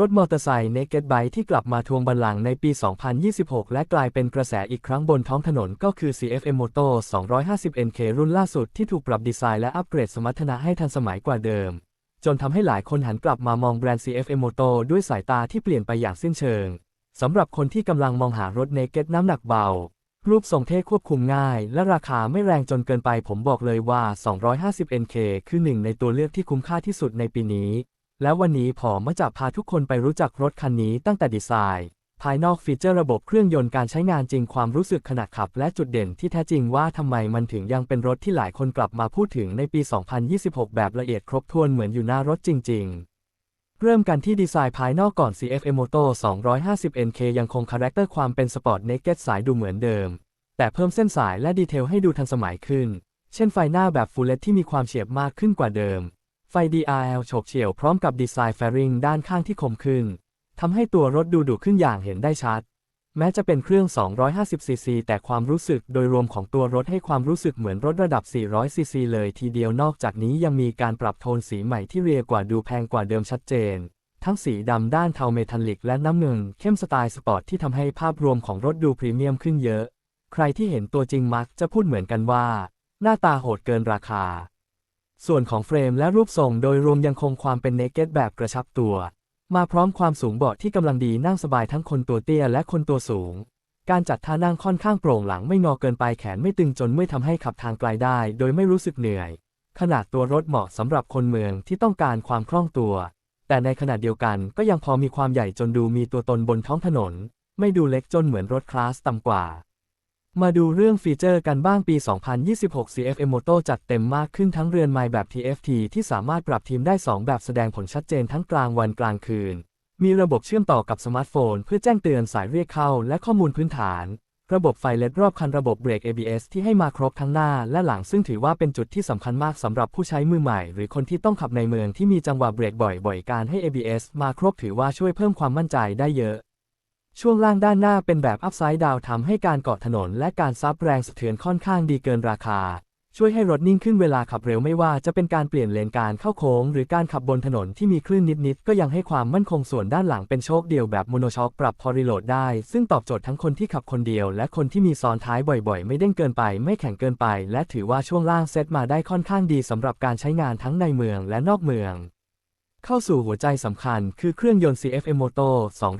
รถมอเตอร์ไซค์ Naked Bike ที่กลับมาทวงบัลลังก์ในปี 2026 และกลายเป็นกระแสอีกครั้งบนท้องถนนก็คือ CFM Moto 250 NK รุ่นล่าสุดที่ถูกปรับดีไซน์และอัปเกรดสมรรถนะให้ทันสมัยกว่าเดิม จนทำให้หลายคนหันกลับมามองแบรนด์ CFM Moto ด้วยสายตาที่เปลี่ยนไปอย่างสิ้นเชิงสำหรับคนที่กำลังมองหารถ Naked น้ำหนักเบา รูปทรงเท่ควบคุมง่าย และราคาไม่แรงจนเกินไปผมบอกเลยว่า 250 NK คือหนึ่งในตัวเลือกที่คุ้มค่าที่สุดในปีนี้ แล้ววันนี้ผมจะพาทุกคนไปรู้จักรถคันนี้ตั้งแต่ดีไซน์ ภายนอกฟีเจอร์ระบบเครื่องยนต์การใช้งานจริงความรู้สึกขณะขับ และจุดเด่นที่แท้จริงว่าทำไมมันถึงยังเป็นรถที่หลายคนกลับมาพูดถึงในปี 2026 แบบละเอียดครบถ้วนเหมือนอยู่หน้ารถจริง ๆเริ่มกันที่ดีไซน์ภายนอกก่อน CFM Moto 250 NK ยังคงคาแรคเตอร์ความเป็นสปอร์ตเนกเก็ตสายดูเหมือนเดิม แต่เพิ่มเส้นสายและดีเทลให้ดูทันสมัยขึ้น เช่นไฟหน้าแบบฟูลเลตที่มีความเฉียบมากขึ้นกว่าเดิม ไฟ DRL โฉบเฉี่ยวพร้อมกับดีไซน์แฟริงด้านข้างที่คมขึ้น ทำให้ตัวรถดูดุขึ้นอย่างเห็นได้ชัด แม้จะเป็นเครื่อง 250ซีซีแต่ความรู้สึกโดยรวมของตัวรถให้ความรู้สึกเหมือนรถระดับ 400ซีซีเลยทีเดียวนอกจากนี้ยังมีการปรับโทนสีใหม่ที่เรียกว่าดูแพงกว่าเดิมชัดเจน ทั้งสีดำด้านเทาเมทัลลิกและน้ำเงินเข้มสไตล์สปอร์ตที่ทำให้ภาพรวมของรถดูพรีเมียมขึ้นเยอะ ใครที่เห็นตัวจริงมักจะพูดเหมือนกันว่า หน้าตาโหดเกินราคา ส่วนของเฟรมและรูปทรงโดยรวมยังคงความเป็นเนเก็ตแบบกระชับตัว มาพร้อมความสูงเบาะที่กำลังดีนั่งสบายทั้งคนตัวเตี้ยและคนตัวสูง การจัดท่านั่งค่อนข้างโปร่งหลังไม่งอเกินไปแขนไม่ตึงจนไม่ทำให้ขับทางไกลได้ โดยไม่รู้สึกเหนื่อย ขนาดตัวรถเหมาะสำหรับคนเมืองที่ต้องการความคล่องตัว แต่ในขณะเดียวกันก็ยังพอมีความใหญ่จนดูมีตัวตนบนท้องถนน ไม่ดูเล็กจนเหมือนรถคลาสต่ำกว่า มาดูเรื่องฟีเจอร์กันบ้างปี 2026 CFM Moto จัดเต็มมากขึ้นทั้งเรือนไม้แบบ TFT ที่สามารถปรับทีมได้ 2 แบบแสดงผลชัดเจนทั้งกลางวันกลางคืน มีระบบเชื่อมต่อกับสมาร์ทโฟน เพื่อแจ้งเตือนสายเรียกเข้าและข้อมูลพื้นฐาน ระบบไฟเลดรอบคันระบบเบรก ABS ที่ให้มาครบทั้งหน้าและหลังซึ่งถือว่าเป็นจุดที่สำคัญมากสำหรับผู้ใช้มือใหม่ หรือคนที่ต้องขับในเมืองที่มีจังหวะเบรกบ่อย ๆ การให้ ABS มาครบถือว่าช่วยเพิ่มความมั่นใจได้เยอะ ช่วงล่างด้านหน้าเป็นแบบอัพไซด์ดาวทำให้การเกาะถนนและการซับแรงสะเทือนค่อนข้างดีเกินราคา ช่วยให้รถนิ่งขึ้นเวลาขับเร็วไม่ว่าจะเป็นการเปลี่ยนเลนการเข้าโค้ง หรือการขับบนถนนที่มีคลื่นนิดๆ ก็ยังให้ความมั่นคงส่วนด้านหลังเป็นโชคเดียวแบบโมโนช็อคปรับพอรีโหลดได้ ซึ่งตอบโจทย์ทั้งคนที่ขับคนเดียว และคนที่มีซ้อนท้ายบ่อยๆ ไม่เด้งเกินไป ไม่แข็งเกินไป และถือว่าช่วงล่างเซตมาได้ค่อนข้างดีสำหรับการใช้งานทั้งในเมืองและนอกเมือง เข้าสู่หัวใจสำคัญคือเครื่องยนต์ CFM Moto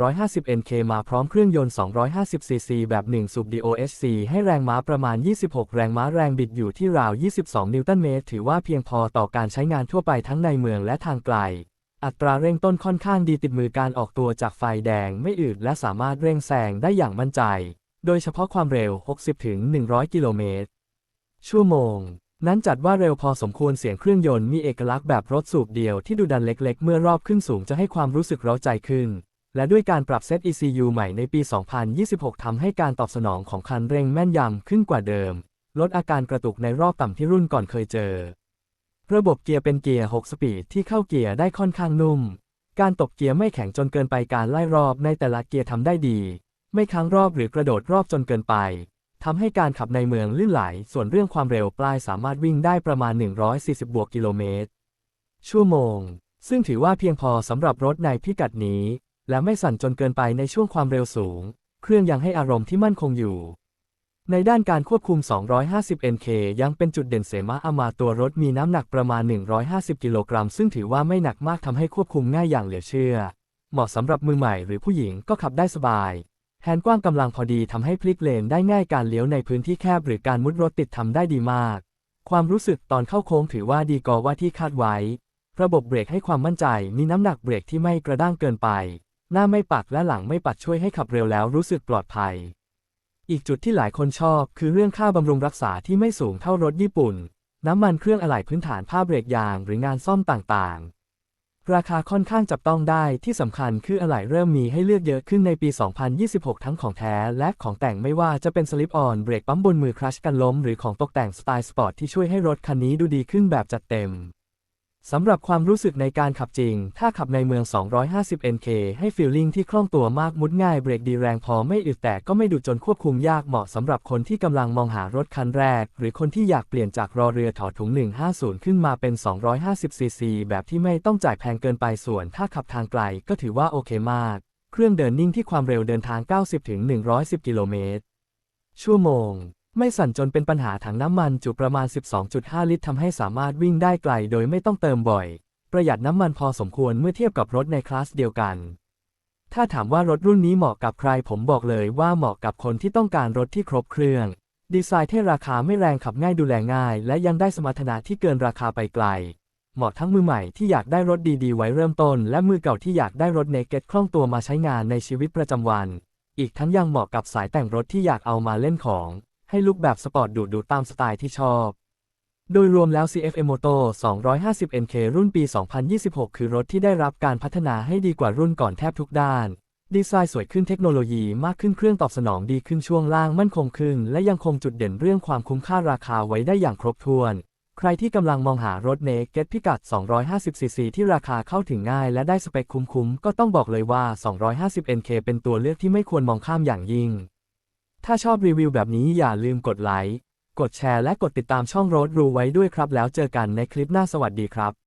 250 NK มาพร้อมเครื่องยนต์ 250 cc แบบ 1 สูบ DOHC ให้แรงม้าประมาณ 26 แรงม้าแรงบิดอยู่ที่ราว 22 นิวตันเมตร ถือว่าเพียงพอต่อการใช้งานทั่วไปทั้งในเมืองและทางไกล อัตราเร่งต้นค่อนข้างดีติดมือการออกตัวจากไฟแดงไม่อืดและสามารถเร่งแซงได้อย่างมั่นใจ โดยเฉพาะความเร็ว 60-100 กิโลเมตรชั่วโมง นั้นจัดว่าเร็วพอสมควรเสียงเครื่องยนต์มีเอกลักษณ์แบบรถสูบเดียวที่ดูดันเล็กๆ เมื่อรอบขึ้นสูงจะให้ความรู้สึกเร้าใจขึ้น และด้วยการปรับเซต ECU ใหม่ในปี 2026 ทำให้การตอบสนองของคันเร่งแม่นยำขึ้นกว่าเดิม ลดอาการกระตุกในรอบต่ำที่รุ่นก่อนเคยเจอ ระบบเกียร์เป็นเกียร์ 6 สปีดที่เข้าเกียร์ได้ค่อนข้างนุ่ม การตบเกียร์ไม่แข็งจนเกินไปการไล่รอบในแต่ละเกียร์ทำได้ดี ไม่ค้างรอบหรือกระโดดรอบจนเกินไป ทำให้การขับในเมืองลื่นไหล ส่วนเรื่องความเร็วปลายสามารถวิ่งได้ประมาณ 140 บวกกิโลเมตร ชั่วโมง ซึ่งถือว่าเพียงพอสำหรับรถในพิกัดนี้ และไม่สั่นจนเกินไปในช่วงความเร็วสูง เครื่องยังให้อารมณ์ที่มั่นคงอยู่ ในด้านการควบคุม 250 NK ยังเป็นจุดเด่นเสมาอามาตัวรถมีน้ำหนักประมาณ 150 กิโลกรัม ซึ่งถือว่าไม่หนักมากทำให้ควบคุมง่ายอย่างเหลือเชื่อ เหมาะสำหรับมือใหม่หรือผู้หญิงก็ขับได้สบาย แฮนด์กว้างกำลังพอดีทำให้พลิกเลนได้ง่ายการเลี้ยวในพื้นที่แคบหรือการมุดรถติดทำได้ดีมาก ความรู้สึกตอนเข้าโค้งถือว่าดีกว่าที่คาดไว้ ระบบเบรกให้ความมั่นใจมีน้ำหนักเบรกที่ไม่กระด้างเกินไป หน้าไม่ปักและหลังไม่ปัดช่วยให้ขับเร็วแล้วรู้สึกปลอดภัย อีกจุดที่หลายคนชอบ คือเรื่องค่าบำรุงรักษาที่ไม่สูงเท่ารถญี่ปุ่น น้ำมันเครื่องอะไหล่พื้นฐานผ้าเบรกยางหรืองานซ่อมต่างๆ ราคาค่อนข้างจับต้องได้ที่สำคัญคืออะไหล่เริ่มมีให้เลือกเยอะขึ้นในปี 2026 ทั้งของแท้และของแต่งไม่ว่าจะเป็นสลิปออนเบรกปั๊มบนมือครัชกันล้ม หรือของตกแต่งสไตล์สปอร์ตที่ช่วยให้รถคันนี้ดูดีขึ้นแบบจัดเต็ม สำหรับความรู้สึกในการขับจริง ถ้าขับในเมือง 250 NK ให้ฟีลลิ่งที่คล่องตัวมากมุดง่ายเบรกดีแรงพอไม่อึดแต่ก็ไม่ดุจนควบคุมยากเหมาะสำหรับคนที่กำลังมองหารถคันแรก หรือคนที่อยากเปลี่ยนจากรอเรือถอดถุง 150 ขึ้นมาเป็น 250 cc แบบที่ไม่ต้องจ่ายแพงเกินไปส่วน ถ้าขับทางไกลก็ถือว่าโอเคมาก เครื่องเดินนิ่งที่ความเร็วเดินทาง 90-110 กิโลเมตรชั่วโมง ไม่สั่นจนเป็นปัญหาถังน้ำมันจุประมาณ 12.5 ลิตรทำให้สามารถวิ่งได้ไกลโดยไม่ต้องเติมบ่อย ประหยัดน้ำมันพอสมควรเมื่อเทียบกับรถในคลาสเดียวกัน ถ้าถามว่ารถรุ่นนี้เหมาะกับใครผมบอกเลยว่าเหมาะกับคนที่ต้องการรถที่ครบเครื่อง ดีไซน์เท่ราคาไม่แรงขับง่ายดูแลง่าย และยังได้สมรรถนะที่เกินราคาไปไกล เหมาะทั้งมือใหม่ที่อยากได้รถดีๆ ไว้เริ่มต้น และมือเก่าที่อยากได้รถเนเก็ตคล่องตัวมาใช้งานในชีวิตประจำวัน อีกทั้งยังเหมาะกับสายแต่งรถที่อยากเอามาเล่นของ ให้ลุกแบบสปอร์ตดูดูตามสไตล์ที่ชอบ โดยรวมแล้ว CFM Moto 250 NK รุ่นปี 2026 คือรถที่ได้รับการพัฒนาให้ดีกว่ารุ่นก่อนแทบทุกด้าน ดีไซน์สวยขึ้นเทคโนโลยีมากขึ้นเครื่องตอบสนองดีขึ้นช่วงล่างมั่นคงขึ้น และยังคงจุดเด่นเรื่องความคุ้มค่าราคาไว้ได้อย่างครบถ้วน ใครที่กำลังมองหารถเนกเก็ตพิกัด 250cc ที่ราคาเข้าถึงง่ายและได้สเปคคุ้มๆ ก็ต้องบอกเลยว่า 250 NK เป็นตัวเลือกที่ไม่ควรมองข้ามอย่างยิ่ง ถ้าชอบรีวิวแบบนี้อย่าลืมกดไลค์ กดแชร์และกดติดตามช่องรถรูไว้ด้วยครับแล้วเจอกันในคลิปหน้าสวัสดีครับ